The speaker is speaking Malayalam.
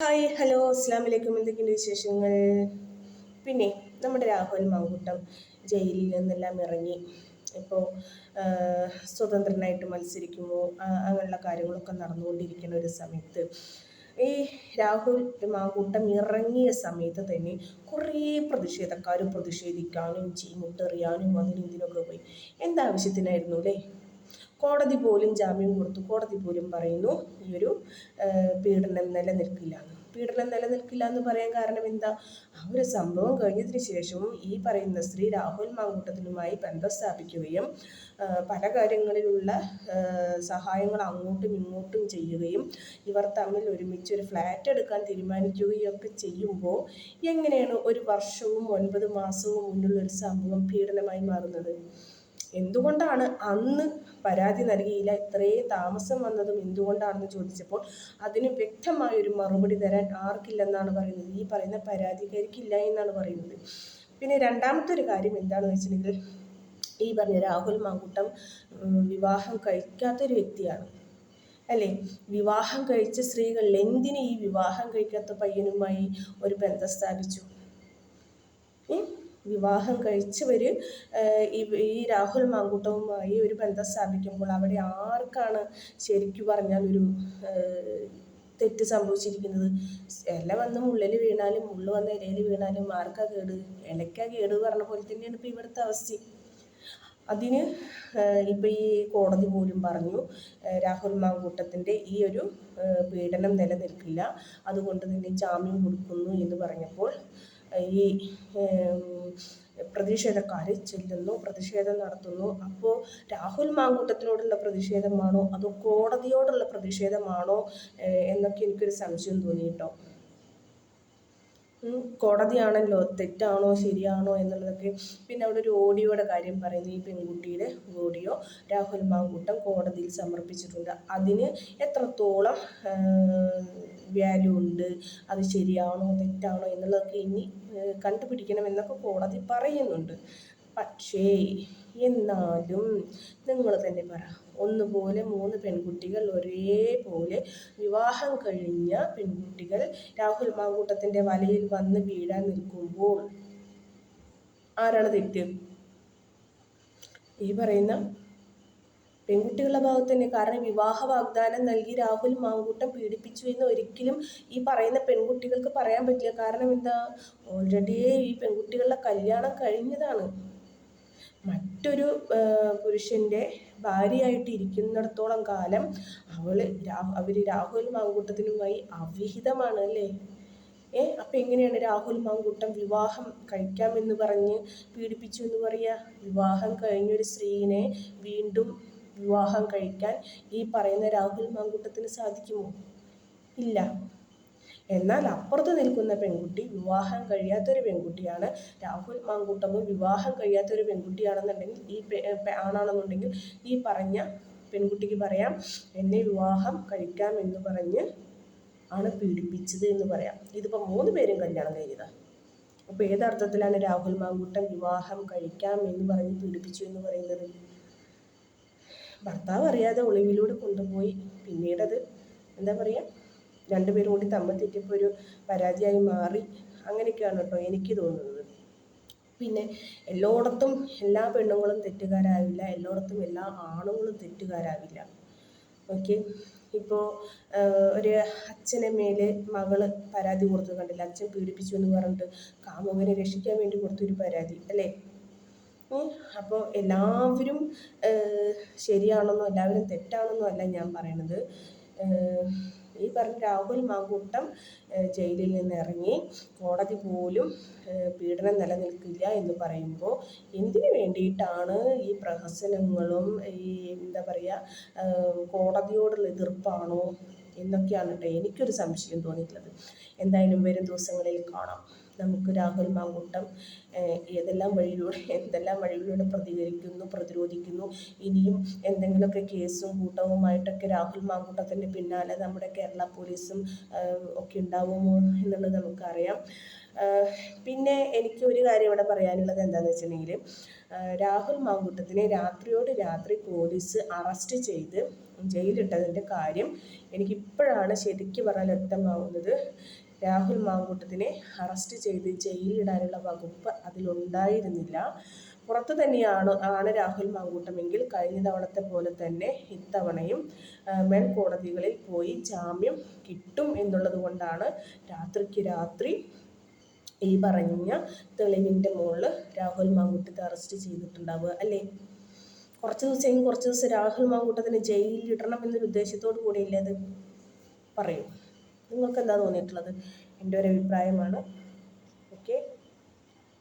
ഹായ് ഹലോ അസ്സാം വലൈക്കും എന്തൊക്കെയുണ്ട് വിശേഷങ്ങൾ? പിന്നെ നമ്മുടെ രാഹുൽ മാങ്കൂട്ടം ജയിലിൽ നിന്നെല്ലാം ഇറങ്ങി. ഇപ്പോൾ സ്വതന്ത്രനായിട്ട് മത്സരിക്കുമോ? അങ്ങനെയുള്ള കാര്യങ്ങളൊക്കെ നടന്നുകൊണ്ടിരിക്കുന്ന ഒരു സമയത്ത്. ഈ രാഹുൽ മാങ്കൂട്ടം ഇറങ്ങിയ സമയത്ത് തന്നെ കുറേ പ്രതിഷേധക്കാരും പ്രതിഷേധിക്കാനും ചീമുട്ടെറിയാനും അതിനും ഇതിനൊക്കെ പോയി. എന്താവശ്യത്തിനായിരുന്നു അല്ലേ? കോടതി പോലും ജാമ്യം കൊടുത്തു. കോടതി പോലും പറയുന്നു ഈ ഒരു പീഡനം നിലനിൽക്കില്ല. പീഡനം നിലനിൽക്കില്ല എന്ന് പറയാൻ കാരണം എന്താ? ആ ഒരു സംഭവം കഴിഞ്ഞതിന് ശേഷവും ഈ പറയുന്ന സ്ത്രീ രാഹുൽ മാങ്കൂട്ടത്തിനുമായി ബന്ധം സ്ഥാപിക്കുകയും പല കാര്യങ്ങളിലുള്ള സഹായങ്ങൾ അങ്ങോട്ടും ഇങ്ങോട്ടും ചെയ്യുകയും ഇവർ തമ്മിൽ ഒരുമിച്ച് ഒരു ഫ്ലാറ്റ് എടുക്കാൻ തീരുമാനിക്കുകയും ഒക്കെ ചെയ്യുമ്പോൾ എങ്ങനെയാണ് ഒരു വർഷവും ഒൻപത് മാസവും മുന്നുള്ള ഒരു സംഭവം പീഡനമായി മാറുന്നത്? എന്തുകൊണ്ടാണ് അന്ന് പരാതി നൽകിയില്ല? ഇത്രയും താമസം വന്നതും എന്തുകൊണ്ടാണെന്ന് ചോദിച്ചപ്പോൾ അതിന് വ്യക്തമായ ഒരു മറുപടി തരാൻ ആർക്കില്ലെന്നാണ് പറയുന്നത്. ഈ പറയുന്ന പരാതിക്കാരിക്കില്ല എന്നാണ് പറയുന്നത്. പിന്നെ രണ്ടാമത്തെ ഒരു കാര്യം എന്താണെന്ന് വെച്ചിട്ടുണ്ടെങ്കിൽ ഈ പറഞ്ഞ രാഹുൽ മാങ്കൂട്ടം വിവാഹം കഴിക്കാത്തൊരു വ്യക്തിയാണ്. അല്ലേ? വിവാഹം കഴിച്ച സ്ത്രീകൾ എന്തിന് ഈ വിവാഹം കഴിക്കാത്ത പയ്യനുമായി ഒരു ബന്ധം സ്ഥാപിച്ചു? വിവാഹം കഴിച്ചവർ ഈ രാഹുൽ മാങ്കൂട്ടവുമായി ഒരു ബന്ധം സ്ഥാപിക്കുമ്പോൾ അവിടെ ആർക്കാണ് ശരിക്കു പറഞ്ഞാൽ ഒരു തെറ്റ് സംഭവിച്ചിരിക്കുന്നത്? ഇല വന്ന് മുള്ളിൽ വീണാലും മുള്ള് വന്ന് ഇലയിൽ വീണാലും ആർക്കാ കേട്? ഇലയ്ക്കാ കേട് പറഞ്ഞ പോലെ തന്നെയാണ് ഇപ്പോൾ ഇവിടുത്തെ അവസ്ഥ. അതിന് ഇപ്പം ഈ കോടതി പോലും പറഞ്ഞു രാഹുൽ മാങ്കൂട്ടത്തിന്റെ ഈ ഒരു പീഡനം നിലനിൽക്കില്ല. അതുകൊണ്ട് തന്നെ ജാമ്യം കൊടുക്കുന്നു എന്ന് പറഞ്ഞപ്പോൾ ഈ പ്രതിഷേധക്കാർ ചെല്ലുന്നു പ്രതിഷേധം നടത്തുന്നു. അപ്പോൾ രാഹുൽ മാങ്കൂട്ടത്തിനോടുള്ള പ്രതിഷേധമാണോ? അതോ കോടതിയോടുള്ള പ്രതിഷേധമാണോ? എന്നൊക്കെ എനിക്കൊരു സംശയം തോന്നി കേട്ടോ ഉം, കോടതിയാണല്ലോ തെറ്റാണോ ശരിയാണോ എന്നുള്ളതൊക്കെ. പിന്നെ അവിടെ ഒരു ഓഡിയോയുടെ കാര്യം പറയുന്നു. ഈ പെൺകുട്ടിയുടെ ഓഡിയോ രാഹുൽ മാങ്കൂട്ടം കോടതിയിൽ സമർപ്പിച്ചിട്ടുണ്ട്. അതിന് എത്രത്തോളം വാല്യൂ ഉണ്ട്? അത് ശരിയാണോ തെറ്റാണോ എന്നുള്ളതൊക്കെ ഇനി കണ്ടുപിടിക്കണമെന്നൊക്കെ കോടതി പറയുന്നുണ്ട്. പക്ഷേ എന്നാലും നിങ്ങൾ തന്നെ പറ. ഒന്നുപോലെ മൂന്ന് പെൺകുട്ടികൾ ഒരേപോലെ വിവാഹം കഴിഞ്ഞ പെൺകുട്ടികൾ രാഹുൽ മാങ്കൂട്ടത്തിന്റെ വലയിൽ വന്ന് വീഴാൻ നിൽക്കുമ്പോൾ ആരാണ് തെറ്റ്? ഈ പറയുന്ന പെൺകുട്ടികളുടെ ഭാഗത്ത് തന്നെ കാരണം വിവാഹ വാഗ്ദാനം നൽകി രാഹുൽ മാങ്കൂട്ടം പീഡിപ്പിച്ചു എന്ന് ഒരിക്കലും ഈ പറയുന്ന പെൺകുട്ടികൾക്ക് പറയാൻ പറ്റില്ല. കാരണം എന്താ? ഓൾറെഡി ഈ പെൺകുട്ടികളുടെ കല്യാണം കഴിഞ്ഞതാണ്. മറ്റൊരു പുരുഷന്റെ ഭാര്യയായിട്ട് ഇരിക്കുന്നിടത്തോളം കാലം അവൾ അവർ രാഹുൽ മാങ്കൂട്ടത്തിനുമായി അവിഹിതമാണ് അല്ലേ? ഏ അപ്പം എങ്ങനെയാണ് രാഹുൽ മാങ്കൂട്ടം വിവാഹം കഴിക്കാമെന്ന് പറഞ്ഞ് പീഡിപ്പിച്ചു എന്ന് പറയുക വിവാഹം കഴിഞ്ഞൊരു സ്ത്രീനെ വീണ്ടും വിവാഹം കഴിക്കാൻ ഈ പറയുന്ന രാഹുൽ മാങ്കൂട്ടത്തിന് സാധിക്കുമോ? ഇല്ല. എന്നാൽ അപ്പുറത്ത് നിൽക്കുന്ന പെൺകുട്ടി വിവാഹം കഴിയാത്തൊരു പെൺകുട്ടിയാണ്. രാഹുൽ മാങ്കൂട്ടവും വിവാഹം കഴിയാത്തൊരു പെൺകുട്ടിയാണെന്നുണ്ടെങ്കിൽ ഈ ആണാണെന്നുണ്ടെങ്കിൽ ഈ പറഞ്ഞ പെൺകുട്ടിക്ക് പറയാം എന്നെ വിവാഹം കഴിക്കാം എന്ന് പറഞ്ഞ് ആണ് പീഡിപ്പിച്ചത് എന്ന് പറയാം. ഇതിപ്പോൾ മൂന്ന് പേരും കല്യാണം കഴിഞ്ഞതാണ് അപ്പോൾ ഏതർത്ഥത്തിലാണ് രാഹുൽ മാങ്കൂട്ടം വിവാഹം കഴിക്കാം എന്ന് പറഞ്ഞ് പീഡിപ്പിച്ചു എന്ന് പറയുന്നത്? ഭർത്താവ് അറിയാതെ ഒളിവിലൂടെ കൊണ്ടുപോയി. പിന്നീടത് എന്താ പറയുക രണ്ടുപേരും കൂടി തമ്മിൽ തെറ്റിപ്പോൾ ഒരു പരാതിയായി മാറി. അങ്ങനെയൊക്കെയാണ് കേട്ടോ എനിക്ക് തോന്നുന്നത്. പിന്നെ എല്ലായിടത്തും എല്ലാ പെണ്ണുങ്ങളും തെറ്റുകാരാവില്ല. എല്ലായിടത്തും എല്ലാ ആണുങ്ങളും തെറ്റുകാരാവില്ല. ഓക്കെ. ഇപ്പോൾ ഒരു അച്ഛനെ മേലെ മകൾ പരാതി കൊടുത്തു കണ്ടില്ല? അച്ഛൻ പീഡിപ്പിച്ചു എന്ന് പറഞ്ഞിട്ട് കാമുകനെ രക്ഷിക്കാൻ വേണ്ടി കൊടുത്തൊരു പരാതി അല്ലേ? അപ്പോൾ എല്ലാവരും ശരിയാണെന്നോ എല്ലാവരും തെറ്റാണെന്നോ അല്ല ഞാൻ പറയണത്. ഈ പറഞ്ഞ രാഹുൽ മാങ്കൂട്ടം ജയിലിൽ നിന്ന് ഇറങ്ങി കോടതി പോലും പീഡനം നിലനിൽക്കില്ല എന്ന് പറയുമ്പോൾ എന്തിനു വേണ്ടിയിട്ടാണ് ഈ പ്രഹസനങ്ങളും ഈ എന്താ പറയുക കോടതിയോടുള്ള എതിർപ്പാണോ എന്നൊക്കെയാണ് കേട്ടോ എനിക്കൊരു സംശയം തോന്നിയിട്ടുള്ളത്. എന്തായാലും വരും ദിവസങ്ങളിൽ കാണാം. നമുക്ക് രാഹുൽ മാങ്കൂട്ടം ഏതെല്ലാം വഴിയിലൂടെ എന്തെല്ലാം വഴിയിലൂടെ പ്രതികരിക്കുന്നു പ്രതിരോധിക്കുന്നു? ഇനിയും എന്തെങ്കിലുമൊക്കെ കേസും കൂട്ടവുമായിട്ടൊക്കെ രാഹുൽ മാങ്കൂട്ടത്തിന്റെ പിന്നാലെ നമ്മുടെ കേരള പോലീസും ഒക്കെ ഉണ്ടാവുമോ എന്നുള്ളത് നമുക്കറിയാം. പിന്നെ എനിക്ക് ഒരു കാര്യം ഇവിടെ പറയാനുള്ളത് എന്താണെന്ന് വെച്ചിട്ടുണ്ടെങ്കിൽ രാഹുൽ മാങ്കൂട്ടത്തിനെ രാത്രിയോട് രാത്രി പോലീസ് അറസ്റ്റ് ചെയ്ത് ജയിലിട്ടതിന്റെ കാര്യം എനിക്കിപ്പോഴാണ് ശരിക്കും പറഞ്ഞാൽ വ്യക്തമാവുന്നത്. രാഹുൽ മാങ്കൂട്ടത്തിനെ അറസ്റ്റ് ചെയ്ത് ജയിലിടാനുള്ള വകുപ്പ് അതിലുണ്ടായിരുന്നില്ല. പുറത്തു തന്നെയാണ് ആണ് രാഹുൽ മാങ്കൂട്ടമെങ്കിൽ കഴിഞ്ഞ തവണത്തെ പോലെ തന്നെ ഇത്തവണയും മേൽക്കോടതികളിൽ പോയി ജാമ്യം കിട്ടും എന്നുള്ളത് കൊണ്ടാണ് രാത്രിക്ക് രാത്രി ഈ പറഞ്ഞ തെളിവിന്റെ മുകളിൽ രാഹുൽ മാങ്കൂട്ടത്തെ അറസ്റ്റ് ചെയ്തിട്ടുണ്ടാവുക അല്ലേ? കുറച്ച് ദിവസം കുറച്ച് ദിവസം രാഹുൽ മാങ്കൂട്ടത്തിന് ജയിലിൽ ഇടണം എന്നൊരു ഉദ്ദേശത്തോടു കൂടിയില്ലേ അത്? പറയൂ. നിങ്ങൾക്ക് എന്താ തോന്നിയിട്ടുള്ളത്? എന്റെ ഒരു അഭിപ്രായമാണ്.